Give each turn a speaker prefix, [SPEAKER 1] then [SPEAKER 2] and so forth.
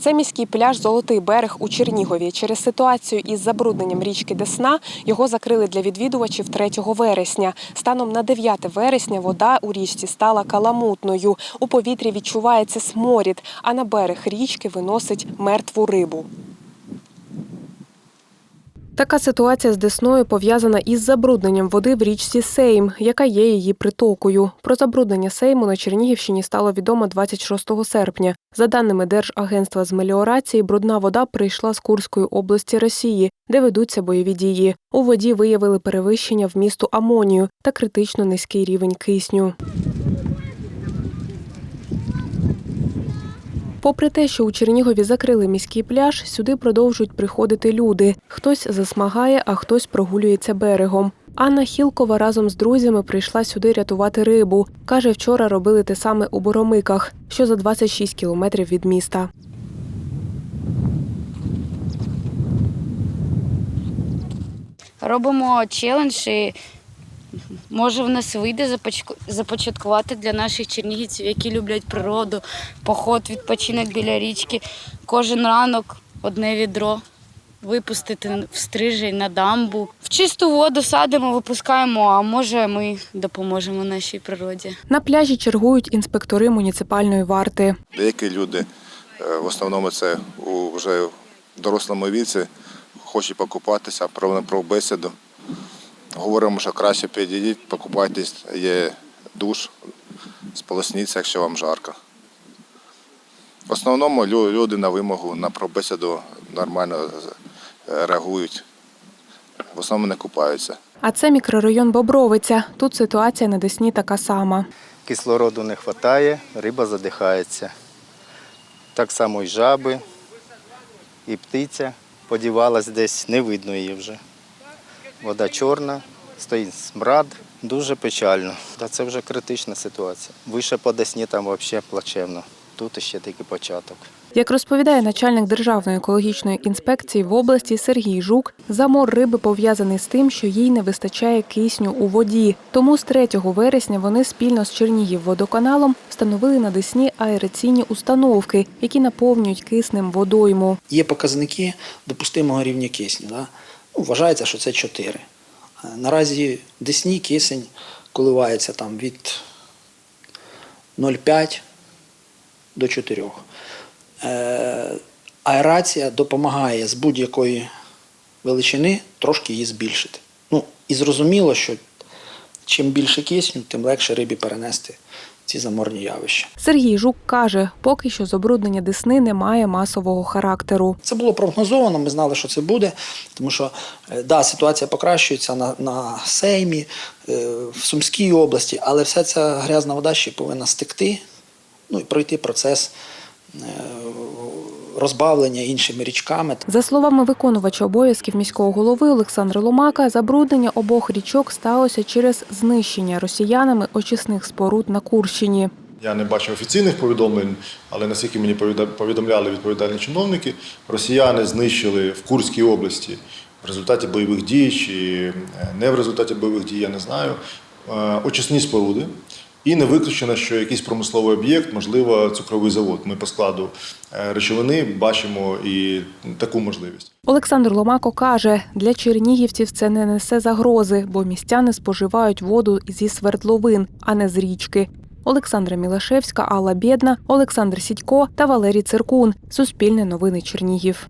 [SPEAKER 1] Це міський пляж Золотий берег у Чернігові. Через ситуацію із забрудненням річки Десна його закрили для відвідувачів 3 вересня. Станом на 9 вересня вода у річці стала каламутною. У повітрі відчувається сморід, а на берег річки виносить мертву рибу. Така ситуація з Десною пов'язана із забрудненням води в річці Сейм, яка є її притокою. Про забруднення Сейму на Чернігівщині стало відомо 26 серпня. За даними Держагентства з меліорації, брудна вода прийшла з Курської області Росії, де ведуться бойові дії. У воді виявили перевищення вмісту амонію та критично низький рівень кисню. Попри те, що у Чернігові закрили міський пляж, сюди продовжують приходити люди. Хтось засмагає, а хтось прогулюється берегом. Анна Хілкова разом з друзями прийшла сюди рятувати рибу. Каже, вчора робили те саме у Боромиках, що за 26 кілометрів від міста.
[SPEAKER 2] Робимо челендж і може в нас вийде започаткувати для наших чернігівців, які люблять природу, поход, відпочинок біля річки. Кожен ранок одне відро випустити в стрижень на дамбу. В чисту воду садимо, випускаємо, а може ми допоможемо нашій природі.
[SPEAKER 1] На пляжі чергують інспектори муніципальної варти.
[SPEAKER 3] Деякі люди, е, в основному це вже в дорослому віці, хочуть покупатися, проводимо про бесіду. Говоримо, що краще підійдіть, покупайтесь, є душ, сполосніться, якщо вам жарко. В основному люди на вимогу, на пробесіду нормально е, реагують. В основному не купаються.
[SPEAKER 1] А це мікрорайон Бобровиця. Тут ситуація на Десні така сама.
[SPEAKER 4] кислороду не вистачає, риба задихається. Так само і жаби, і птиця подівалась десь, не видно її вже. Вода чорна, стоїть смрад, дуже печально. Та це вже критична ситуація. Вище по Десні там взагалі плачевно. Тут ще тільки початок.
[SPEAKER 1] Як розповідає начальник Державної екологічної інспекції в області Сергій Жук, замор риби пов'язаний з тим, що їй не вистачає кисню у воді. Тому з 3 вересня вони спільно з Чернігівводоканалом встановили на Десні аераційні установки, які наповнюють киснем водойму.
[SPEAKER 5] Є показники допустимого рівня кисню. Да? Ну, вважається, що це 4. Е, Наразі Десні кисень коливається там від 0,5 до 4. Е, аерація допомагає з будь-якої величини трошки її збільшити. Ну, і зрозуміло, що чим більше кисню, тим легше рибі перенести ці заморні явища.
[SPEAKER 1] Сергій Жук каже, поки що забруднення Десни не має масового характеру.
[SPEAKER 5] Це було прогнозовано, ми знали, що це буде, тому що е, да, ситуація покращується на, на Сеймі, е, в Сумській області, але вся ця грязна вода ще повинна стекти, ну і пройти процес е, розбавлення іншими річками.
[SPEAKER 1] За словами виконувача обов'язків міського голови Олександра Ломака, забруднення обох річок сталося через знищення росіянами очисних споруд на Курщині.
[SPEAKER 6] Я не бачив офіційних повідомлень, але наскільки мені повідомляли відповідальні чиновники, росіяни знищили в Курській області в результаті бойових дій чи е, не в результаті бойових дій, я не знаю, е, очисні споруди. І не виключено, що якийсь промисловий об'єкт, можливо, цукровий завод. Ми по складу е, речовини бачимо і таку можливість.
[SPEAKER 1] Олександр Ломако каже, для чернігівців це не несе загрози, бо містяни споживають воду зі свердловин, а не з річки. Олександра Мілашевська, Алла Бєдна, Олександр Сідько та Валерій Циркун. Суспільне новини Чернігів.